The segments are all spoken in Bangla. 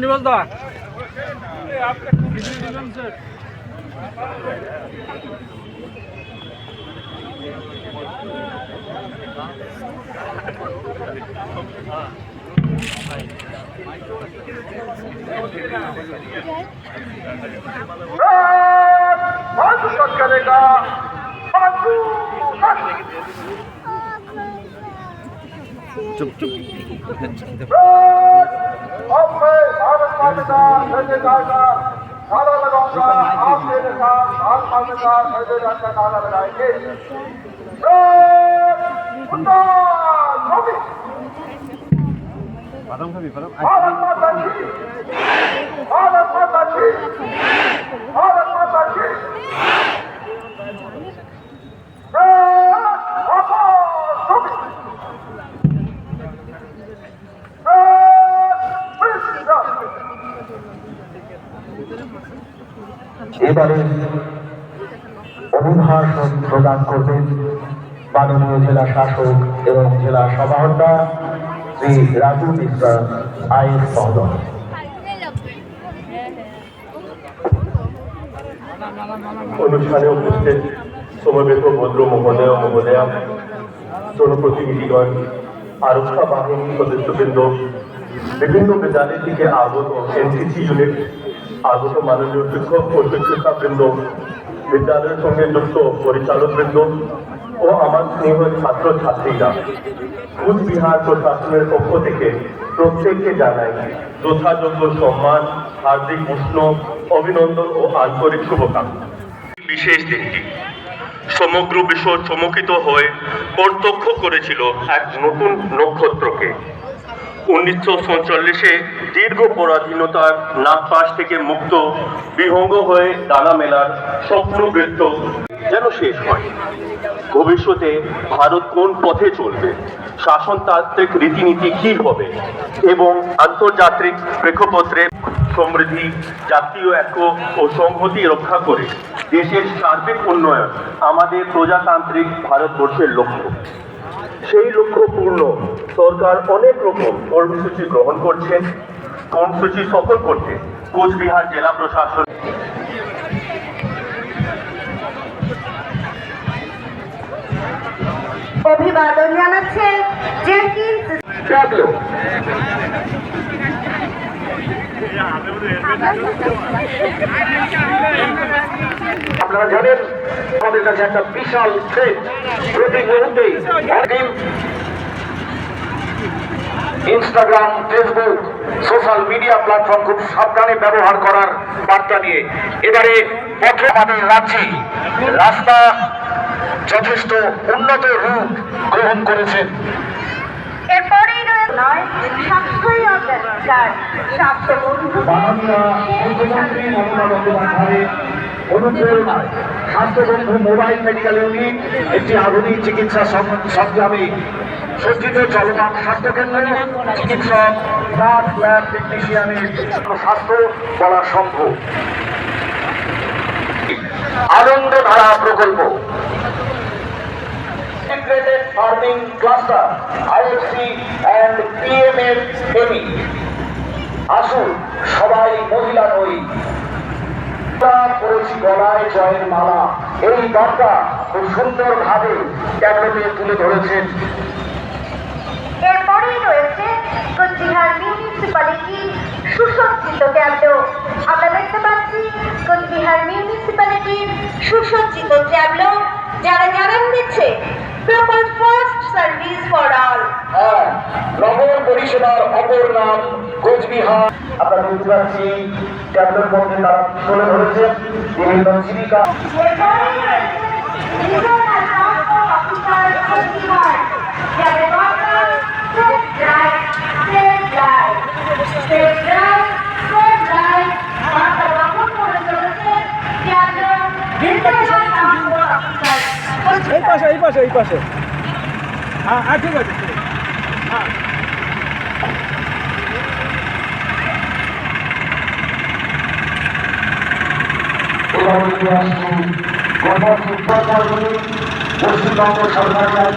নিবল দা Oh! करेगा চুপ চুপ अब मैं भारत माता का जय जयकार का नारा लगाऊंगा आप मेरे साथ भारत माता का जय जयकार का नारा लगाएंगे বাদাম খাবি বাদাম भारत माता की भारत माता की भारत माता की এবারে অভিভাষণ প্রদান করবেন মাননীয় জেলা শাসক এবং জেলা সমাহর্তা শ্রী রাজু মিশ্রা আইন মহোদয় অনুষ্ঠানে উপস্থিত সমবেত ভদ্র মহোদয় মহোদয়া, জনপ্রতিনিধিগণ, আরক্ষা বাহিনী সদস্যবৃন্দ, বিভিন্ন বিদ্যালয় থেকে আগত এনসিসি ইউনিট আগত মাননীয় শিক্ষক ও শিক্ষিকাবৃন্দ, বিদ্যালয়ের সঙ্গে যুক্ত পরিচালকবৃন্দ ও আমার স্নেহ ছাত্র ছাত্রীরা কুচবিহার প্রশাসনের পক্ষ থেকে প্রত্যেককে জানাই যথাযোগ্য সম্মান, হার্দিক উষ্ণ, অভিনন্দন ও আন্তরিক শুভকামনা। বিশেষ দিনটি সমগ্র বিশ্ব চমকিত হয়ে প্রত্যক্ষ করেছিল এক নতুন নক্ষত্রকে। উনিশশো সঞ্চল্লিশে দীর্ঘ পরাধীনতার নাগপাশ থেকে মুক্ত, বিহঙ্গ হয়ে দানা মেলার স্বপ্নবৃত্ত যেন শেষ হয়। ভবিষ্যতে ভারত কোন পথে চলবে? শাসনতান্ত্রিক রীতিনীতি কি হবে? এবং আন্তর্জাতিক প্রেক্ষাপত্রে সমৃদ্ধি, জাতীয় ঐক্য ও সংহতি রক্ষা করে দেশের সার্বিক উন্নয়ন আমাদের প্রজাতান্ত্রিক ভারতবর্ষের লক্ষ্য। সেই লক্ষ্য পূর্ণ সরকার অনেক রকম কর্মসূচি গ্রহণ করছেন কর্মসূচি সফল করতে কোচবিহার জেলা প্রশাসন অভিবাদন জানাচ্ছে জেনকিন্স ডাকলো আপনারা জানেন আমাদের কাছে একটা বিশাল ট্রেন প্রতি একদিন Instagram Facebook social media platform খুব সাবধানে ব্যবহার করার বার্তা নিয়ে। এবারে পত্র আমাদের রাজ্যে রাস্তা যথেষ্ট উন্নত রূপ গ্রহণ করেছেন। মুখ্যমন্ত্রী মমতা বন্দ্যোপাধ্যায়ের অনুপ্রেরণায় স্বাস্থ্যবন্ধু মোবাইল মেডিকেল ইউনিট একটি আধুনিক চিকিৎসা সংগ্রামে সজ্জিত চলমান স্বাস্থ্যকেন্দ্র চিকিৎসক, নার্স, ল্যাব টেকনিশিয়ানের স্বাস্থ্য বলা সম্ভব। আনন্দধারা প্রকল্প। ফার্মিং ক্লাস্টার আইএফসি অ্যান্ড আসুন, সবাই মহিলা গলায় জয়ের মালা। এই গানটা খুব সুন্দর ভাবে ট্যাবলেটে তুলে ধরেছেন। এরপরেই রয়েছে কোচবিহার মিউনিসিপ্যালিটি সুসজ্জিত ট্যাবলো আমরা দেখতে পাচ্ছি কোচবিহার মিউনিসিপ্যালিটির সুসজ্জিত ট্যাবলো যারা জানান দিচ্ছে proper first service for all নগর পরিষেবার অপর নাম কোচবিহার। আমরা বুঝতে পারছি ট্যাবলেট মধ্যে তারা তুলে ধরেছেন বিভিন্ন জীবিকা। অফিসার কোচবিহার। পাশে। হ্যাঁ হ্যাঁ ঠিক আছে হ্যাঁ। পশ্চিমবঙ্গ সরকারের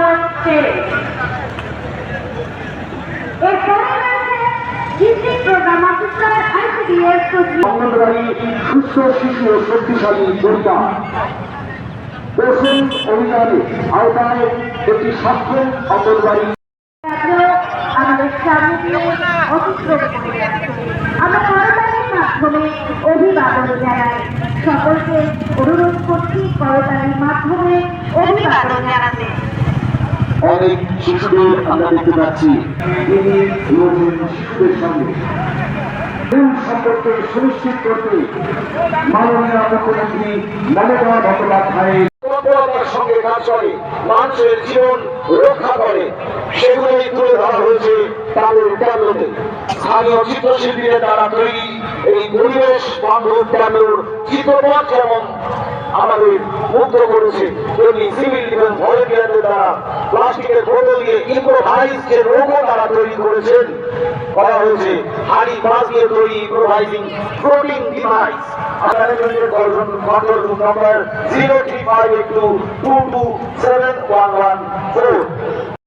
রয়েছে district programme officer ICDS anganwadi সুস্থ, শিশু শক্তিশালী পরিবার পোষণ অভিযানে আওতায় একটি আমাদের মাধ্যমে অভিবাদন জানাই। সকলকে অনুরোধ করছি করতালির মাধ্যমে অভিবাদন জানাতে। অনেক শিশুদের আমরা দেখতে পাচ্ছি। তিনি শিশুদের সঙ্গে। সম্পর্কে সুনিশ্চিত করতে মাননীয় মুখ্যমন্ত্রী মমতা বন্দ্যোপাধ্যায়ের সঙ্গে কাজ করে। মানুষের জীবন রক্ষা করে। সেগুলোই তুলে ধরা তাদের ট্যাবলোতে স্থানীয় চিত্রশিল্পীদের দ্বারা তৈরি এই পরিবেশ বান্ধব ট্যাবলোর চিত্রপট যেমন আমাদের মুগ্ধ করেছে। তেমনি সিভিল ডিফেন্স ভলেন্টিয়ারদের দ্বারা প্লাস্টিকের বোতল দিয়ে ইম্প্রোভাইজ যে লোগো তারা তৈরি করেছেন, করা হয়েছে। হাড়ি বাঁশ দিয়ে তৈরি improvising floating device number zero three five eight two two two seven one one four